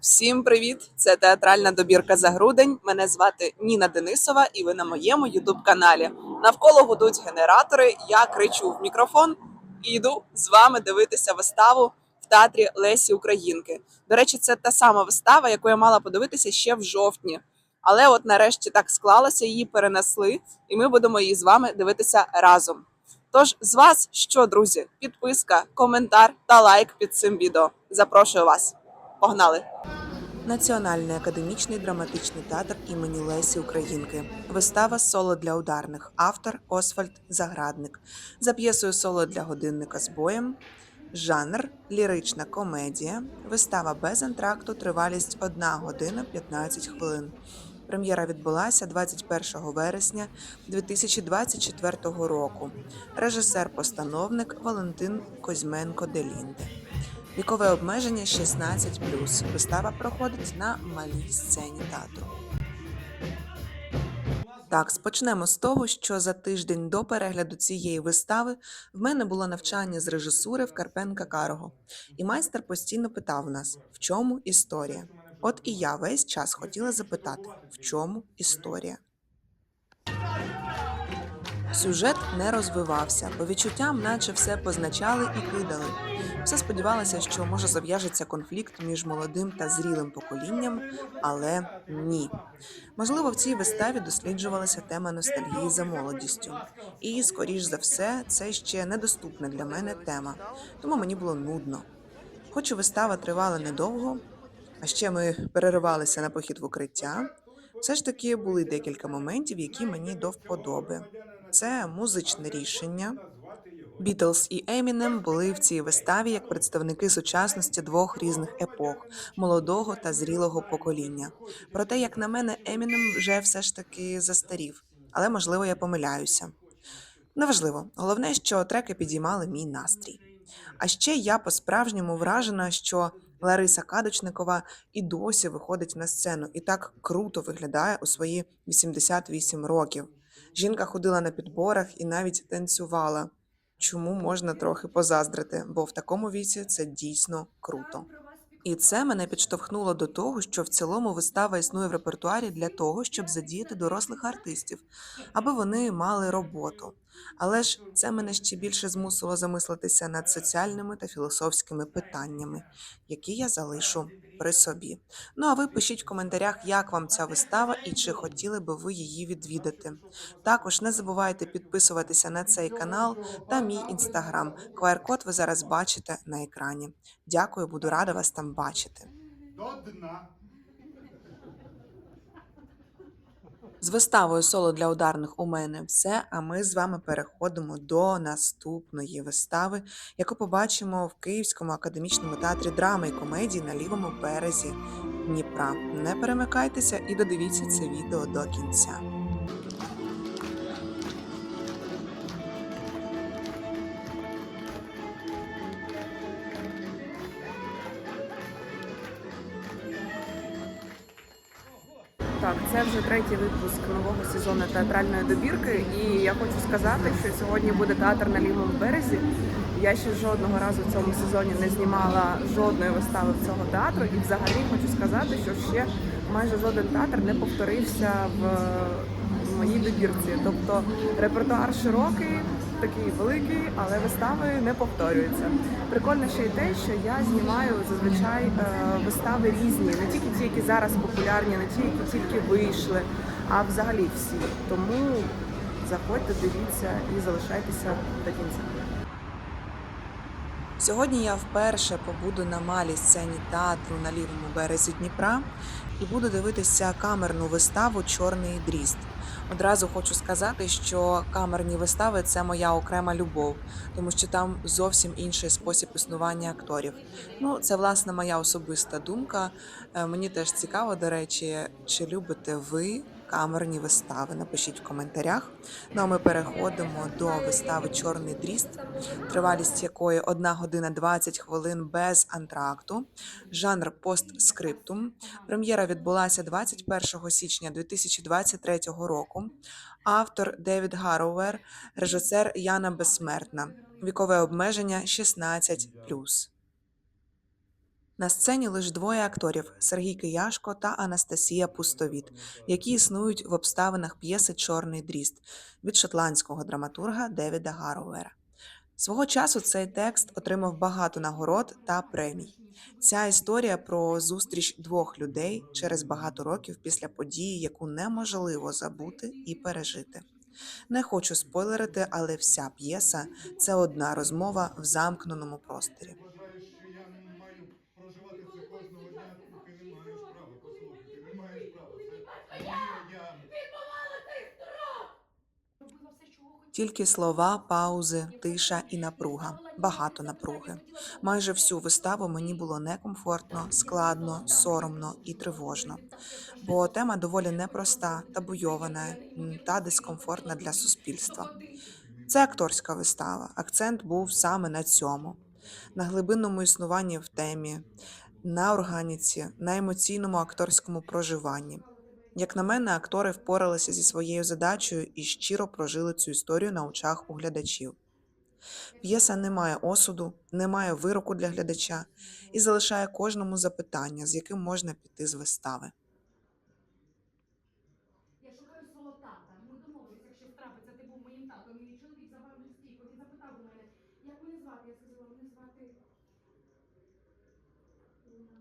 Всім привіт! Це театральна добірка за грудень. Мене звати Ніна Денисова, і ви на моєму ютуб каналі. Навколо гудуть генератори. Я кричу в мікрофон і йду з вами дивитися виставу в театрі Лесі Українки. До речі, це та сама вистава, яку я мала подивитися ще в жовтні. Але от нарешті так склалося, її перенесли, і ми будемо її з вами дивитися разом. Тож з вас що, друзі? Підписка, коментар та лайк під цим відео. Запрошую вас. Погнали! Національний академічний драматичний театр імені Лесі Українки. Вистава соло для ударних. Автор Освальд Заградник. За п'єсою соло для годинника з боєм. Жанр лірична комедія. Вистава без антракту. Тривалість 1 година 15 хвилин. Прем'єра відбулася 21 вересня 2024 року. Режисер-постановник Валентин Козьменко Делінде. Вікове обмеження 16+. Вистава проходить на малій сцені театру. Так, спочнемо з того, що за тиждень до перегляду цієї вистави в мене було навчання з режисури в Карпенка Карого, і майстер постійно питав нас, в чому історія. От і я весь час хотіла запитати, в чому історія. Сюжет не розвивався, по відчуттям, наче все позначали і кидали. Все сподівалося, що може зав'яжеться конфлікт між молодим та зрілим поколінням, але ні. Можливо, в цій виставі досліджувалася тема ностальгії за молодістю. І, скоріш за все, це ще недоступна для мене тема, тому мені було нудно. Хоч і вистава тривала недовго, а ще ми переривалися на похід в укриття. Все ж таки були декілька моментів, які мені до вподоби. Це музичне рішення. Бітлз і Емінем були в цій виставі як представники сучасності двох різних епох молодого та зрілого покоління. Проте, як на мене, Емінем вже все ж таки застарів, але можливо я помиляюся. Неважливо, головне, що треки підіймали мій настрій. А ще я по-справжньому вражена, що Лариса Кадочникова і досі виходить на сцену і так круто виглядає у свої 88 років. Жінка ходила на підборах і навіть танцювала. Чому можна трохи позаздрити, бо в такому віці це дійсно круто. І це мене підштовхнуло до того, що в цілому вистава існує в репертуарі для того, щоб задіяти дорослих артистів, аби вони мали роботу. Але ж це мене ще більше змусило замислитися над соціальними та філософськими питаннями, які я залишу при собі. Ну а ви пишіть в коментарях, як вам ця вистава і чи хотіли би ви її відвідати. Також не забувайте підписуватися на цей канал та мій інстаграм. QR-код ви зараз бачите на екрані. Дякую, буду рада вас там бачити. До дна. З виставою соло для ударних у мене все. А ми з вами переходимо до наступної вистави, яку побачимо в Київському академічному театрі драми і комедії на лівому березі Дніпра. Не перемикайтеся і додивіться це відео до кінця. Так, це вже третій випуск нового сезону театральної добірки. І я хочу сказати, що сьогодні буде театр на лівому березі. Я ще жодного разу в цьому сезоні не знімала жодної вистави цього театру. І взагалі хочу сказати, що ще майже жоден театр не повторився в моїй добірці. Тобто репертуар широкий, такий великий, але вистави не повторюються. Прикольно ще й те, що я знімаю зазвичай е, вистави різні, не тільки ті, які зараз популярні, не ті, які тільки вийшли, а взагалі всі. Тому заходьте, дивіться і залишайтеся до кінця. Сьогодні я вперше побуду на малій сцені театру на лівому березі Дніпра і буду дивитися камерну виставу Чорний дріст. Одразу хочу сказати, що камерні вистави це моя окрема любов, тому що там зовсім інший спосіб існування акторів. Ну, це власне моя особиста думка. Е, Мені теж цікаво, до речі, чи любите ви камерні вистави? Напишіть в коментарях. Ну а ми переходимо до вистави Чорний дріст, тривалість якої 1 година 20 хвилин без антракту, жанр постскриптум. Прем'єра відбулася 21 січня 2023 року. Автор Девід Гарроуер, режисер Яна Безсмертна. Вікове обмеження 16+. На сцені лише двоє акторів Сергій Кияшко та Анастасія Пустовіт, які існують в обставинах п'єси Чорний дріст від шотландського драматурга Девіда Гаровера. Свого часу цей текст отримав багато нагород та премій. Ця історія про зустріч двох людей через багато років після події, яку неможливо забути і пережити. Не хочу спойлерити, але вся п'єса це одна розмова в замкненому просторі. Ти вважаєш, що я маю проживати це кожного дня? Ти не маєш права, послухай, ти не маєш права. Це мрія, я... Тільки слова, паузи, тиша і напруга, багато напруги. Майже всю виставу мені було некомфортно, складно, соромно і тривожно, бо тема доволі непроста, табуйована та дискомфортна для суспільства. Це акторська вистава. Акцент був саме на цьому, на глибинному існуванні в темі, на органіці, на емоційному акторському проживанні. Як на мене, актори впоралися зі своєю задачею і щиро прожили цю історію на очах у глядачів. П'єса не має осуду, не має вироку для глядача і залишає кожному запитання, з яким можна піти з вистави. Я шукаю тата. Ми домовилися, якщо трапиться, ти був моїм татом. І чоловік забрав люстійку і запитав у мене, як мене звати. Я сказала, мене звати. Уна.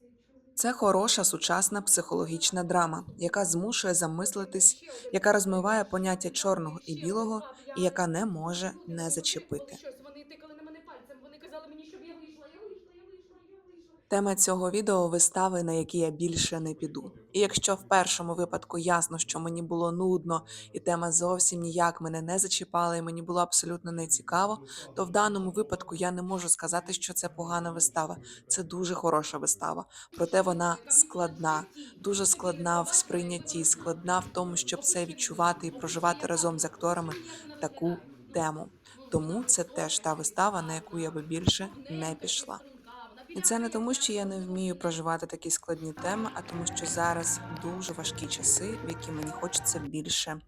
Цей чоловік. Це хороша сучасна психологічна драма, яка змушує замислитись, яка розмиває поняття чорного і білого, і яка не може не зачепити. Щось вони тикали на мене пальцем. Вони казали мені, щоб я вийшла. Я вийшла, я вийшла, я вийшла. Тема цього відео вистави, на які я більше не піду. І якщо в першому випадку ясно, що мені було нудно, і тема зовсім ніяк мене не зачіпала, і мені було абсолютно не цікаво, то в даному випадку я не можу сказати, що це погана вистава. Це дуже хороша вистава. Проте вона складна, дуже складна в сприйнятті, складна в тому, щоб це відчувати і проживати разом з акторами таку тему. Тому це теж та вистава, на яку я би більше не пішла. І це не тому, що я не вмію проживати такі складні теми, а тому, що зараз дуже важкі часи, в які мені хочеться більше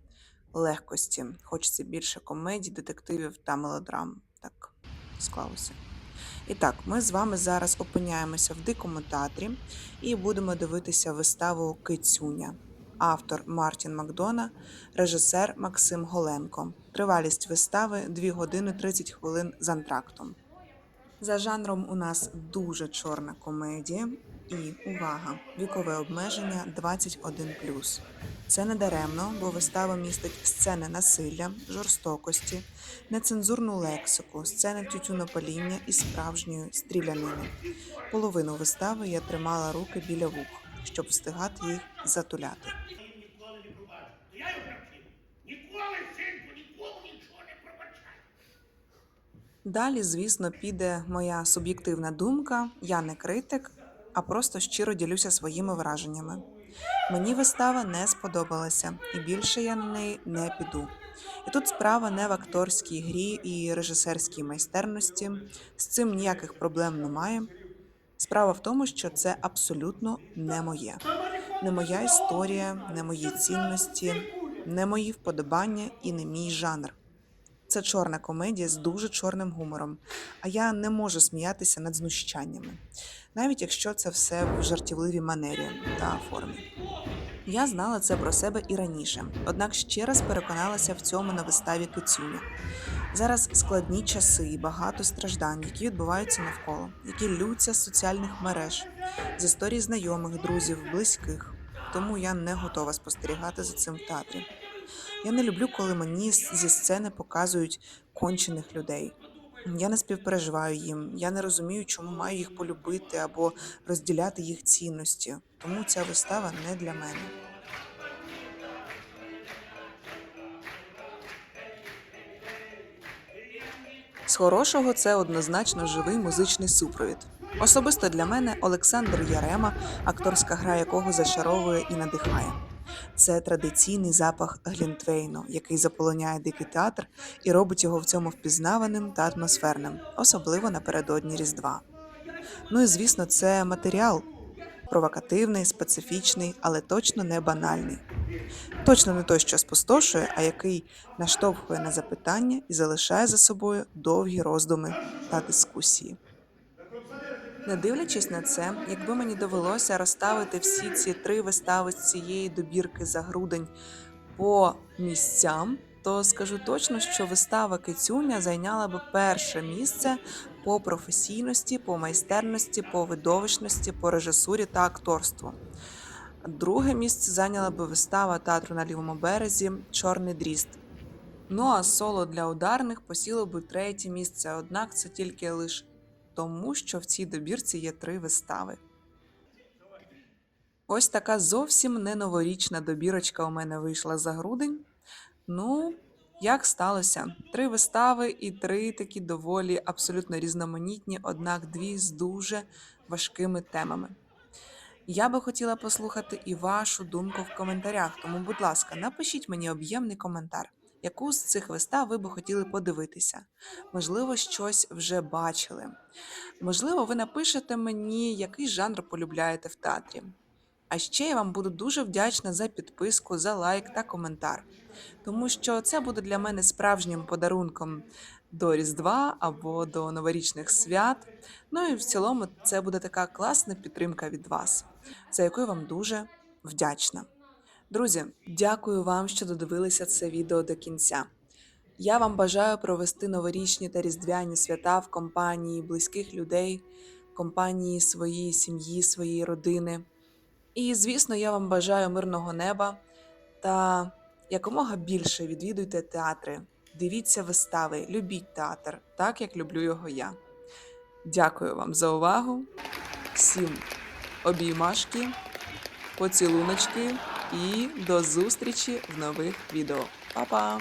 легкості, хочеться більше комедій, детективів та мелодрам. Так склалося. І так, ми з вами зараз опиняємося в дикому театрі і будемо дивитися виставу Кицюня. Автор Мартін Макдона, режисер Максим Голенко. Тривалість вистави 2 години 30 хвилин з антрактом. За жанром у нас дуже чорна комедія і увага! Вікове обмеження 21+. Це не даремно, бо вистава містить сцени насилля, жорстокості, нецензурну лексику, сцени тютюнопаління і справжньої стрілянини. Половину вистави я тримала руки біля вух, щоб встигати їх затуляти. Я їм ніколи не пробачу. То я його привчив. Ніколи, синку, нікому нічого не пробачай. Далі, звісно, піде моя суб'єктивна думка. Я не критик, а просто щиро ділюся своїми враженнями. Мені вистава не сподобалася, і більше я на неї не піду. І тут справа не в акторській грі і режисерській майстерності. З цим ніяких проблем немає. Справа в тому, що це абсолютно не моє. Не моя історія, не мої цінності, не мої вподобання і не мій жанр. Це чорна комедія з дуже чорним гумором, а я не можу сміятися над знущаннями, навіть якщо це все в жартівливій манері та формі. Я знала це про себе і раніше, однак ще раз переконалася в цьому на виставі Кицюня. Зараз складні часи і багато страждань, які відбуваються навколо, які лються з соціальних мереж, з історій знайомих, друзів, близьких. Тому я не готова спостерігати за цим в театрі. Я не люблю, коли мені зі сцени показують кончених людей. Я не співпереживаю їм, я не розумію, чому маю їх полюбити або розділяти їх цінності. Тому ця вистава не для мене. З хорошого це однозначно живий музичний супровід. Особисто для мене Олександр Ярема, акторська гра якого зачаровує і надихає. Це традиційний запах Глінтвейну, який заполоняє дикий театр і робить його в цьому впізнаваним та атмосферним, особливо напередодні Різдва. Ну і звісно, це матеріал провокативний, специфічний, але точно не банальний. Точно не той, що спустошує, а який наштовхує на запитання і залишає за собою довгі роздуми та дискусії. Не дивлячись на це, якби мені довелося розставити всі ці три вистави з цієї добірки за грудень по місцям, то скажу точно, що вистава Кицюня зайняла би перше місце по професійності, по майстерності, по видовищності, по режисурі та акторству. Друге місце зайняла би вистава театру на лівому березі Чорний дріст. Ну а соло для ударних посіло би третє місце, однак це тільки лише тому, що в цій добірці є три вистави. Ось така зовсім не новорічна добірочка у мене вийшла за грудень. Ну, як сталося? Три вистави і три такі доволі абсолютно різноманітні, однак дві з дуже важкими темами. Я би хотіла послухати і вашу думку в коментарях, тому, будь ласка, напишіть мені об'ємний коментар, яку з цих вистав ви би хотіли подивитися. Можливо, щось вже бачили. Можливо, ви напишете мені, який жанр полюбляєте в театрі. А ще я вам буду дуже вдячна за підписку, за лайк та коментар, тому що це буде для мене справжнім подарунком до Різдва або до новорічних свят. Ну і в цілому це буде така класна підтримка від вас, за яку я вам дуже вдячна. Друзі, дякую вам, що додивилися це відео до кінця. Я вам бажаю провести новорічні та різдвяні свята в компанії близьких людей, компанії своєї сім'ї, своєї родини. І, звісно, я вам бажаю мирного неба та якомога більше відвідуйте театри, дивіться вистави, любіть театр, так як люблю його я. Дякую вам за увагу. Всім обіймашки, поцілуночки і до зустрічі в нових відео. Па-па!